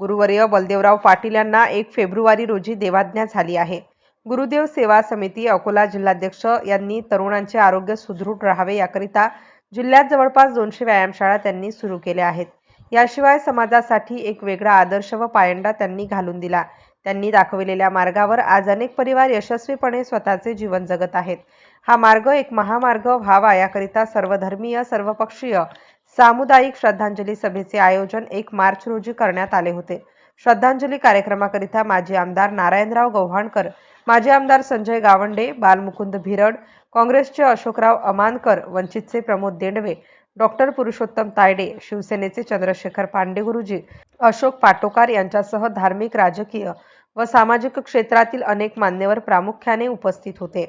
गुरुवर्य बलदेवराव पाटील यांना एक फेब्रुवारी रोजी देवाज्ञा झाली आहे. गुरुदेव सेवा समिती अकोला जिल्हाध्यक्ष यांनी तरुणांचे आरोग्य सुदृढ राहावे याकरिता जिल्ह्यात जवळपास दोनशे व्यायामशाळा त्यांनी सुरू केल्या आहेत. याशिवाय समाजासाठी एक वेगळा आदर्श व पायंडा त्यांनी घालून दिला. त्यांनी दाखविलेल्या मार्गावर आज अनेक परिवार यशस्वीपणे स्वतःचे जीवन जगत आहेत. हा मार्ग एक महामार्ग व्हावा याकरिता सर्वधर्मीय सर्वपक्षीय सामुदायिक श्रद्धांजली सभेचे आयोजन एक मार्च रोजी करण्यात आले होते. श्रद्धांजली कार्यक्रमाकरिता माजी आमदार नारायणराव गव्हाणकर माजी आमदार संजय गावंडे बालमुकुंद भिरड काँग्रेसचे अशोकराव अमानकर वंचितचे प्रमोद देंडवे डॉक्टर पुरुषोत्तम तायडे शिवसेनेचे चंद्रशेखर पांडे गुरुजी अशोक पाटोकार यांच्यासह धार्मिक राजकीय व सामाजिक क्षेत्रातील अनेक मान्यवर प्रामुख्याने उपस्थित होते.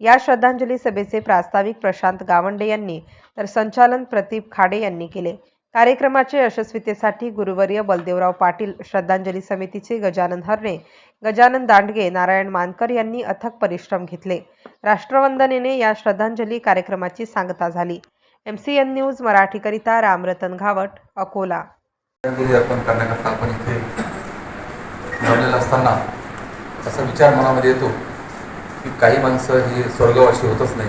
या श्रद्धांजली सभेचे प्रास्ताविक प्रशांत गावंडे यांनी तर संचालन प्रदीप खाडे यांनी केले. कार्यक्रमाच्या यशस्वीतेसाठी गुरुवर्य बलदेवराव पाटील श्रद्धांजली समितीचे गजानन हरणे गजानन दांडगे नारायण मानकर यांनी अथक परिश्रम घेतले. राष्ट्रवंदनेने या श्रद्धांजली कार्यक्रमाची सांगता झाली. एम सी एन न्यूज मराठीकरिता रामरतन घावट अकोला. आपण करण्याकरता आपण इथे घडलेला असताना असा विचार मनामध्ये येतो की काही माणसं ही स्वर्गवाशी होतच नाही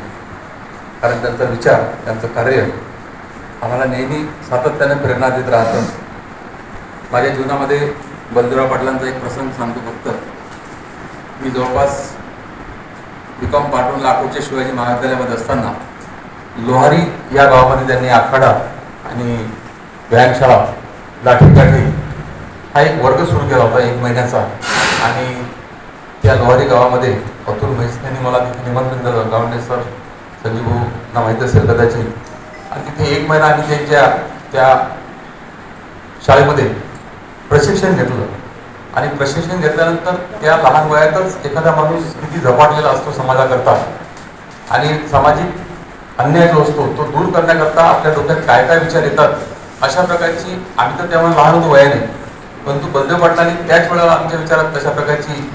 कारण त्यांचा विचार त्यांचं कार्य आम्हाला नेहमी सातत्याने प्रेरणा देत राहतं. माझ्या जीवनामध्ये बलदेवराव पाटलांचा एक प्रसंग सांगतो फक्त. मी जवळपास बी कॉम पाठवून लाखोच्या शिवाजी महाविद्यालयामध्ये असताना लोहारी या गावामध्ये त्यांनी आखाडा आणि व्यायामशाळा लाठीकाठी हा एक वर्ग सुरू केला होता एक महिन्याचा. आणि त्या लोहारी गावामध्ये अतुल म्हैस मला तिथे निमंत्रण दिलं. गावंडे सर संजीव माहीत असेल कदाचित. आणि तिथे एक महिना आम्ही त्यांच्या त्या शाळेमध्ये प्रशिक्षण घेतलं. आणि प्रशिक्षण घेतल्यानंतर त्या लहान वयातच एखादा माणूस किती झपाटलेला असतो समाजाकरता. आणि सामाजिक अन्याय जो असतो तो दूर करण्याकरता आपल्या डोक्यात काय काय विचार येतात अशा प्रकारची आम्ही तर त्यामुळे लहान होतो वयाने. परंतु पडला पाटलांनी त्याच वेळेला आमच्या विचारात तशा प्रकारची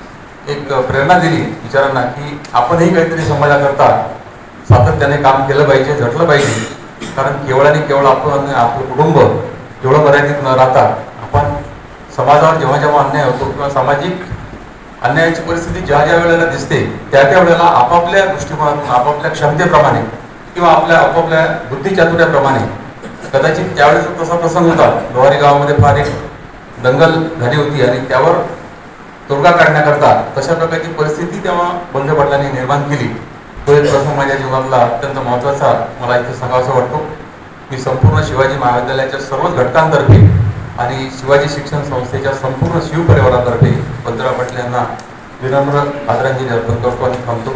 एक प्रेरणा दिली विचारांना की आपणही काहीतरी समाजाकरता सातत्याने काम केलं पाहिजे झटलं पाहिजे. कारण केवळ आणि केवळ आपण आणि आपलं कुटुंब एवढं मर्यादित न राहता आपण समाजावर जेव्हा जेव्हा अन्याय होतो किंवा सामाजिक अन्यायाची परिस्थिती ज्या ज्या वेळेला दिसते त्या त्या वेळेला आपापल्या दृष्टिकोनातून आपापल्या क्षमतेप्रमाणे किंवा आपल्या आपापल्या बुद्धिचातुर्याप्रमाणे कदाचित त्यावेळेस तसा प्रसंग होता. लोहारी गावामध्ये फार एक दंगल झाली होती आणि त्यावर तोडगा काढण्याकरता कशा प्रकारची परिस्थिती तेव्हा बंद पडल्याने निर्माण केली तो एक प्रसंग माझ्या जीवनातला अत्यंत महत्त्वाचा मला इथे सांगावासा वाटतो. मी संपूर्ण शिवाजी महाविद्यालयाच्या सर्वच घटकांतर्फे आणि शिवाजी शिक्षण संस्थेच्या संपूर्ण शिव परिवारातर्फे बंदराव पाटील यांना विनम्र आदरांजली अर्पण करतो आणि थांबतो.